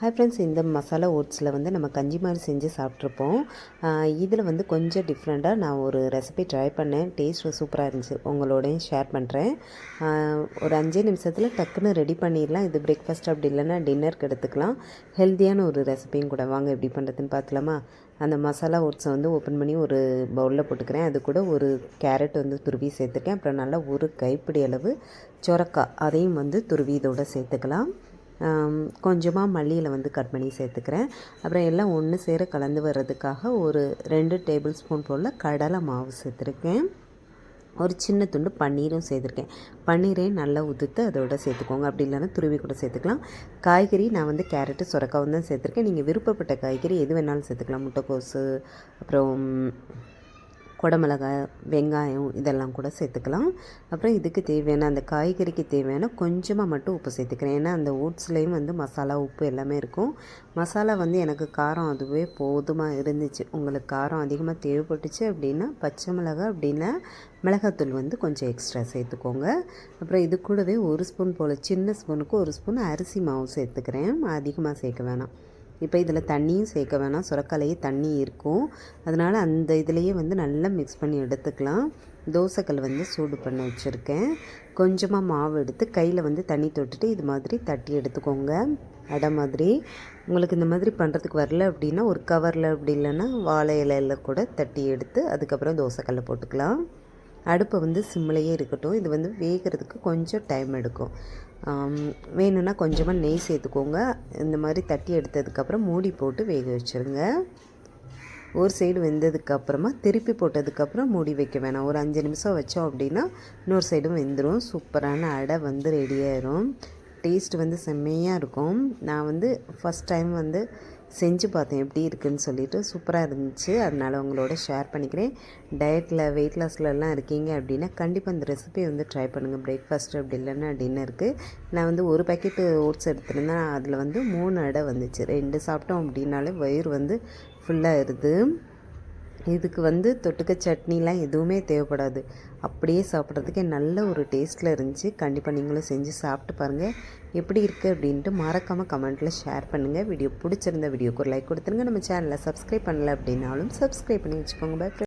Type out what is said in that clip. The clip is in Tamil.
ஹாய் ஃப்ரெண்ட்ஸ் இந்த மசாலா ஓட்ஸில் வந்து நம்ம கஞ்சி மாதிரி செஞ்சு சாப்பிட்ருப்போம் இதில் வந்து கொஞ்சம் டிஃப்ரெண்ட்டாக நான் ஒரு ரெசிபி ட்ரை பண்ணேன். டேஸ்ட் சூப்பராக இருந்துச்சு. உங்களோடையும் ஷேர் பண்ணுறேன் ஒரு அஞ்சே நிமிஷத்தில் டக்குன்னு ரெடி பண்ணிடலாம். இது பிரேக்ஃபாஸ்ட் அப்படி இல்லைன்னா டின்னருக்கு எடுத்துக்கலாம். ஹெல்த்தியான ஒரு ரெசிபியும் கூட. வாங்க எப்படி பண்ணுறதுன்னு பார்க்கலாமா அந்த மசாலா ஓட்ஸை வந்து ஓப்பன் பண்ணி ஒரு பவுலில் போட்டுக்கிறேன். அது கூட ஒரு கேரட் வந்து துருவி சேர்த்துருக்கேன் அப்புறம் நல்லா ஒரு கைப்பிடி அளவு சொரக்காய் அதையும் வந்து துருவி இதோட சேர்த்துக்கலாம். கொஞ்சமாக மல்லியில் வந்து கட் பண்ணி சேர்த்துக்கிறேன். அப்புறம் எல்லாம் ஒன்று சேர கலந்து வர்றதுக்காக ஒரு ரெண்டு டேபிள் ஸ்பூன் போல் கடலை மாவு சேர்த்துருக்கேன். ஒரு சின்ன துண்டு பன்னீரும் சேர்த்துருக்கேன். பன்னீரே நல்லா உதுத்து அதோட சேர்த்துக்கோங்க. அப்படி இல்லைன்னா துருவி கூட சேர்த்துக்கலாம். காய்கறி நான் வந்து கேரட்டு சுரக்காவும் தான் சேர்த்துருக்கேன். நீங்கள் விருப்பப்பட்ட காய்கறி எது வேணாலும் சேர்த்துக்கலாம். முட்டைக்கோசு அப்புறம் குடமிளகாய் வெங்காயம் இதெல்லாம் கூட சேர்த்துக்கலாம். அப்புறம் இதுக்கு தேவையான அந்த காய்கறிக்கு தேவையான கொஞ்சமாக மட்டும் உப்பு சேர்த்துக்கிறேன். ஏன்னா அந்த ஓட்ஸ்லேயும் வந்து மசாலா உப்பு எல்லாமே இருக்கும். மசாலா வந்து எனக்கு காரம் அதுவே போதுமாக இருந்துச்சு. உங்களுக்கு காரம் அதிகமாக தேவைப்பட்டுச்சு அப்படின்னா பச்சை மிளகாய் அப்படின்னா மிளகாத்தூள் வந்து கொஞ்சம் எக்ஸ்ட்ரா சேர்த்துக்கோங்க. அப்புறம் இது கூடவே ஒரு ஸ்பூன் போல் சின்ன ஸ்பூனுக்கு ஒரு ஸ்பூன் அரிசி மாவு சேர்த்துக்கிறேன். அதிகமாக சேர்க்க வேணாம். இப்போ இதில் தண்ணியும் சேர்க்க வேணாம். சுரக்காலையே தண்ணி இருக்கும். அதனால் அந்த இதுலேயே வந்து நல்லா மிக்ஸ் பண்ணி எடுத்துக்கலாம். தோசைக்கல் வந்து சூடு பண்ண வச்சுருக்கேன். கொஞ்சமாக மாவு எடுத்து கையில் வந்து தண்ணி தொட்டுட்டு இது மாதிரி தட்டி எடுத்துக்கோங்க. அடை மாதிரி. உங்களுக்கு இந்த மாதிரி பண்ணுறதுக்கு வரல அப்படின்னா ஒரு கவரில் அப்படி இல்லைன்னா வாழை இலையில் கூட தட்டி எடுத்து அதுக்கப்புறம் தோசைக்கல்லை போட்டுக்கலாம். அடுப்பை வந்து சிம்மிலையே இருக்கட்டும். இது வந்து வேகிறதுக்கு கொஞ்சம் டைம் எடுக்கும். வேணும்னா கொஞ்சமாக நெய் சேர்த்துக்கோங்க. இந்த மாதிரி தட்டி எடுத்ததுக்கப்புறம் மூடி போட்டு வேக வச்சுருங்க. ஒரு சைடு வெந்ததுக்கப்புறமா திருப்பி போட்டதுக்கப்புறம் மூடி வைக்க வேணாம். ஒரு அஞ்சு நிமிஷம் வச்சோம் அப்படின்னா இன்னொரு சைடும் வெந்துடும் சூப்பரான அடை வந்து ரெடி ஆயிரும். டேஸ்ட் வந்து செம்மையாக இருக்கும். நான் வந்து ஃபஸ்ட் டைம் வந்து செஞ்சு பார்த்தேன். எப்படி இருக்குதுன்னு சொல்லிட்டு சூப்பராக இருந்துச்சு. அதனால் உங்களோட ஷேர் பண்ணிக்கிறேன். டயட்டில் வெயிட் லாஸ்லலாம் இருக்கீங்க அப்படின்னா கண்டிப்பாக இந்த ரெசிபி வந்து ட்ரை பண்ணுங்கள் பிரேக்ஃபாஸ்ட் அப்படி இல்லைன்னா டின்னருக்கு நான் வந்து ஒரு பேக்கெட்டு ஓட்ஸ் எடுத்துருந்தேன். அதில் வந்து மூணு அடை வந்துச்சு. ரெண்டு சாப்பிட்டோம் அப்படின்னாலே வயிறு வந்து ஃபுல்லாக இருது. இதுக்கு வந்து தொட்டுக்க சட்னிலாம் எதுவுமே தேவைப்படாது. அப்படியே சாப்பிட்றதுக்கே நல்ல ஒரு டேஸ்ட்டில் இருந்துச்சு. கண்டிப்பாக நீங்களும் செஞ்சு சாப்பிட்டு பாருங்கள் எப்படி இருக்குது அப்படின்ட்டு மறக்காமல் கமெண்ட்டில் ஷேர் பண்ணுங்கள் வீடியோ பிடிச்சிருந்த வீடியோக்கு ஒரு லைக் கொடுத்துருங்க. நம்ம சேனலை சப்ஸ்கிரைப் பண்ணலை அப்படின்னாலும் சப்ஸ்கிரைப் பண்ணி வச்சுக்கோங்க. பை